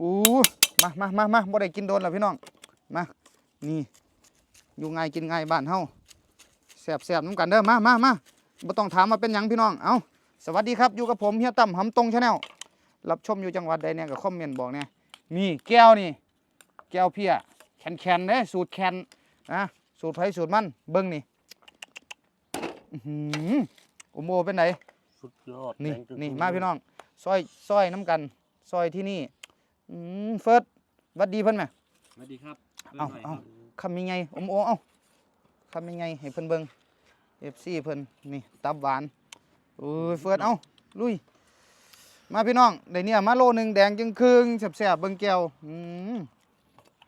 อู้มามามามาบ่ได้กินโดนแล้วพี่น้อง มา นี่ อยู่ไงายกินไงายบ้านเฮาแซ่บแซ่บน้ำกันเด้อ มามามาบ่ต้องถามมาเป็นหยังพี่น้อง เอาสวัสดีครับ อยู่กับผมเฮียตั้มหำตรงชาแนลรับชมอยู่จังหวัดใดเนี่ยก็คอมเมนต์บอกเนี่ยนี่แก้วนี่ แก้วเพียแคนแคนๆเด้สูตรแคนนะสูตรไผสูตรมัน เบิ่งนี่อื้อหือโอโมเป็นไหนสุดยอดนี่แดงจึ๊กนี่มาพี่น้องซอยซอยน้ำกันซอยที่นี่ อืมเฟิร์สหวัดดีเพิ่นไหมสวัสดีครับเอาเอาคำยังไงอมโอเอาคำยังไงให้เพิ่นเบิ่งเอฟซีเพิ่นนี่ตับหวานโอ้ยเฟิร์สเอาลุย มาพี่น้องได้เนี่ยมาโลหนึงแดงจึงครึ่งแซ่บๆเบิ่งแก้วอืม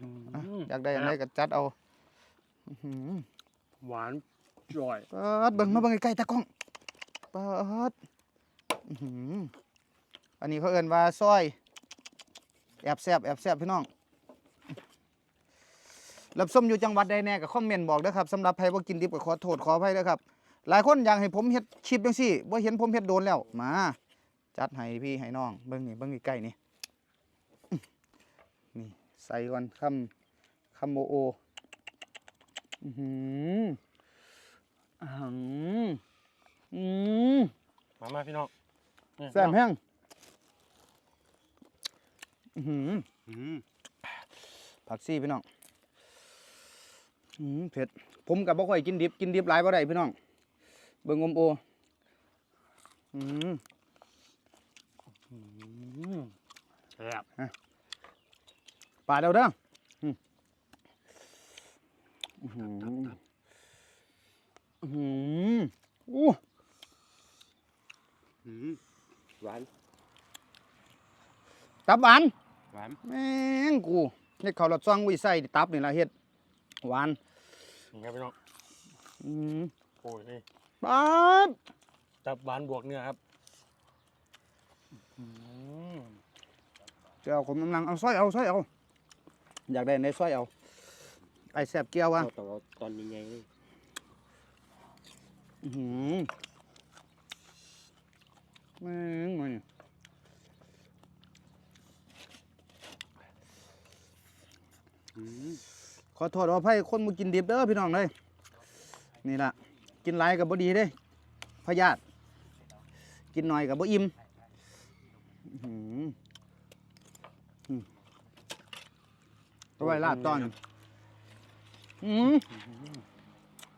อืมอะอยากได้อันใดก็จัดเอาอื้อหือหวานจ่อยเปิดเบิ่งมาเบิ่งใกล้ๆตากล้องเปิดอื้อหืออันนี้เขาเอิ้นว่าซอยแอ บแซบแอบแซบพี่น้องรับส้มอยู่จังหวัดใดแน่ก็คอมเมนต์บอกเด้อครับสำหรับใครบ่กินดิบก็ขอโทษขออภัยเด้อครับ หลายคนอยากให้ผมเฮ็ดคลิปจังซี่บ่เห็นผมเฮ็ดโดนแล้วมา จัดให้พี่ให้น้องเบิ่งนี่เบิ่งใกล้ๆนี่อื้อนี่ใส่ก่อนคำคำโมโออื้อหืออื้อหืออืมมามาพี่น้องนี่แซ่บแห้ง อื้อหืออืมผักซี่พี่น้องอืมเผ็ด ผมกับบ่ค่อยกินดิบ กินดิบหลายบ่ได้พี่น้อง เบิ่งอมโอ อืมอืมแซ่บปาดเอาเด้ออืมอื้อหืออื้อหืออู้อืมหวาน ตับหวาน หวานแม่งกูเฮ็ดข้าวรสซองวิใส่ตับนี่ล่ะเฮ็ดหวานนี่ครับพี่น้องอืมโอ้ยนี่ปาดตับหวานบวกเนื้อครับอืมเจ้าผมกำลังเอาซอยเอาซอยเอา อยากได้ในซอยเอา ไอ้แซ่บเกี๊ยวว่ะเอาต้องเอาตอนยังไงนี่อื้อหือแม่งมัน อืม ขอโทษขออภัยคนมากินดิบเด้อพี่น้องเลยนี่ล่ะกินหลายกับบ่ดีเด้พยาธิกินหน่อยกับบ่อิ่มอื้อหืออืมเอาไว้ลาดตอนอืม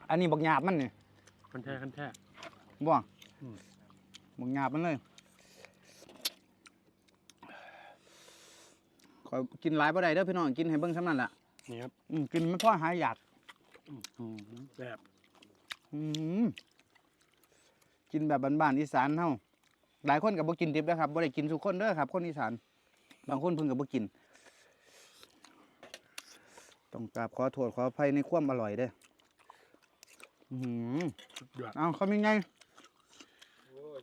อันนี้บักหยาบมันนี่คันแท้คันแท้บ่อืมบักหยาบมันเลยขอยกินหลายบ่ได้เด้อพี่น้องกินให้เบิ่งซ้ำนั่นล่ะ นี่ครับอืมกินไม่พอหายอยากอืมแซ่บอืมกินแบบบ้านๆอีสานเฮาหลายคนก็บ่กินดิบนะครับบ่ได้กินทุกคนเด้อครับ คนอีสาน บางคนเพิ่นก็บ่กิน ต้องกราบขอโทษขออภัยในความอร่อยเด้ออือหือสุดยอดเอาเขามีไงโอ้ยเ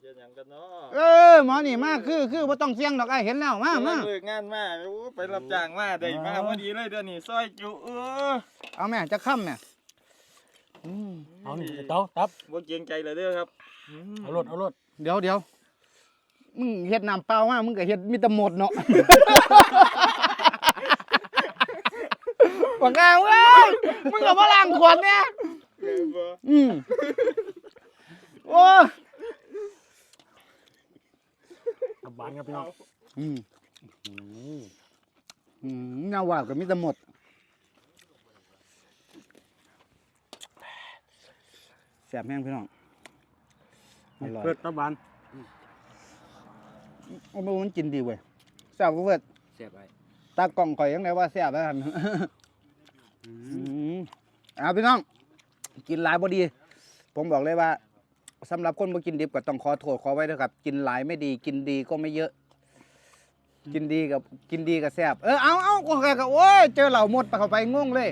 ฮ็ดหยังกันเนาะเออหมอนี่มาคือคือบ่ต้องเสี่ยงดอกไอ้ายเห็นแล้วมามาเลิกงานมาโอ้ไปรับจ้างมาได้มาอ๋อพอดีเลยเดี๋ยวนี้ซอยจุเออเอาแม่จะค่ำแม่อืมเอานี่เต้าตับบ่เกรงใจเลยเด้อครับมเอารถเอารถเดี๋ยวเดี๋ยวมึงเฮ็ดน้ำเปล่ามามึงก็เฮ็ดมีแต่หมดเนาะบอกงานเว้ยมึงกับว่าล้างขวดเนี่ย เออบ่ อืม โอ้ ตับ หวานครับพี่น้องอืมอืมอืมเงาว่าก็มีแต่หมดแซ่บแห้งพี่น้อง อร่อยเพื่อตับหวานโอ้โหมันกินดีเว้ยแซ่บเว้ยเสียบไปตากล่องข่อยยังไงว่าแซ่บแล้วกันอือืมมเอาพี่น้อง กินหลายบ่ดี ผมบอกเลยว่า สำหรับคนบ่กินดิบก็ต้องขอโทษขอไว้ด้วยครับ กินหลายไม่ดี กินดีก็ไม่เยอะ กินดีกับกินดีกับแซ่บเออเอาเอาก็ก็โอ้ยเจอเหล่าหมดไปเข้าไปงงเลย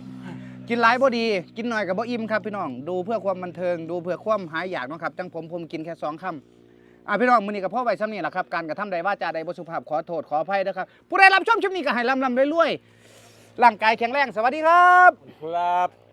กินหลายบ่ดี กินหน่อยกับบ่อิ่มครับพี่น้อง ดูเพื่อความบันเทิงดูเพื่อความหายอยากเนาะครับจังผมผมกินแค่สองคำ อะพี่น้องมื้อนี้กับพ่อไว้ซ้ำนี่แหละครับ การกระทำใดว่าจาใดบ่สุภาพขอโทษขออภัยนะครับ ผู้ใดรับชมคลิปนี้ก็ให้ลำลำรวยๆร่างกายแข็งแรง สวัสดีครับ ครับ